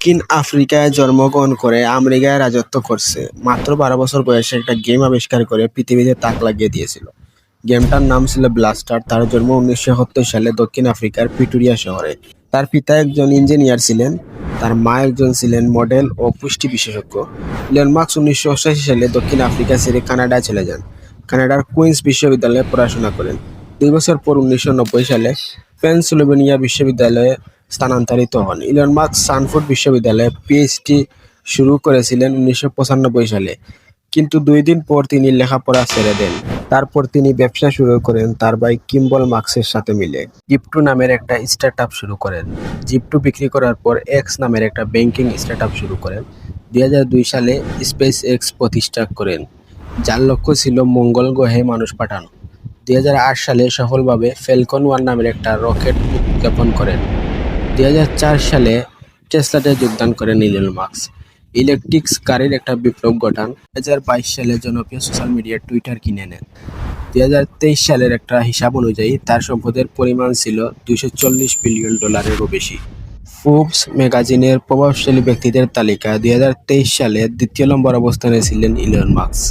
দক্ষিণ আফ্রিকায় জন্মগ্রহণ করে আমেরিকায় রাজত্ব করছে। মাত্র বারো বছর বয়সে একটা গেম আবিষ্কার করে পৃথিবীতে তাক লাগিয়ে দিয়েছিল। গেমটার নাম ছিল ব্লাস্টার। তার জন্ম উনিশশো একাত্তর সালে দক্ষিণ আফ্রিকার পিটুরিয়া শহরে। তার পিতা একজন ইঞ্জিনিয়ার ছিলেন। তার মা একজন ছিলেন মডেল ও পুষ্টি বিশেষজ্ঞ। ইলন মার্কস উনিশশো সালে দক্ষিণ আফ্রিকা ছেড়ে কানাডায় চলে যান। কানাডার কুইন্স বিশ্ববিদ্যালয়ে পড়াশোনা করেন। দুই বছর পর উনিশশো নব্বই সালে পেনসিলভেনিয়া বিশ্ববিদ্যালয়ে স্থানান্তরিত হন। ইলন মার্কস সানফোর্ড বিশ্ববিদ্যালয়ে পিএইচডি শুরু করেছিলেন উনিশশো পঁচানব্বই সালে। কিন্তু দুই দিন পর তিনি লেখাপড়া ছেড়ে দেন। তারপর তিনি ব্যবসা শুরু করেন তার ভাই কিম্বল মার্কসের সাথে মিলে। জিপটু নামের একটা স্টার্টআপ শুরু করেন। জিপটু বিক্রি করার পর এক্স নামের একটা ব্যাংকিং স্টার্টআপ শুরু করেন। দুই হাজার দুই সালে স্পেস এক্স প্রতিষ্ঠা করেন। যার লক্ষ্য ছিল মঙ্গল গ্রহে মানুষ পাঠানো। দুই হাজার আট সালে সফলভাবে ফ্যালকন ওয়ান নামের একটা রকেট উৎক্ষেপণ করেন। দুই হাজার চার সালে টেসলাতে যোগদান করেন ইলন মার্কস ইলেকট্রিক্স গাড়ির একটা বিপ্লব ঘটান। দুই হাজার বাইশ সালে জনপ্রিয় সোশ্যাল মিডিয়া টুইটার কিনে নেন। দুই হাজার তেইশ সালের একটা হিসাব অনুযায়ী তার সম্পদের পরিমাণ ছিল চল্লিশ বিলিয়ন ডলারেরও বেশি। ফোর্বস ম্যাগাজিনের প্রভাবশালী ব্যক্তিদের তালিকায় দুই সালে দ্বিতীয় নম্বর অবস্থানে ছিলেন ইলন মার্কস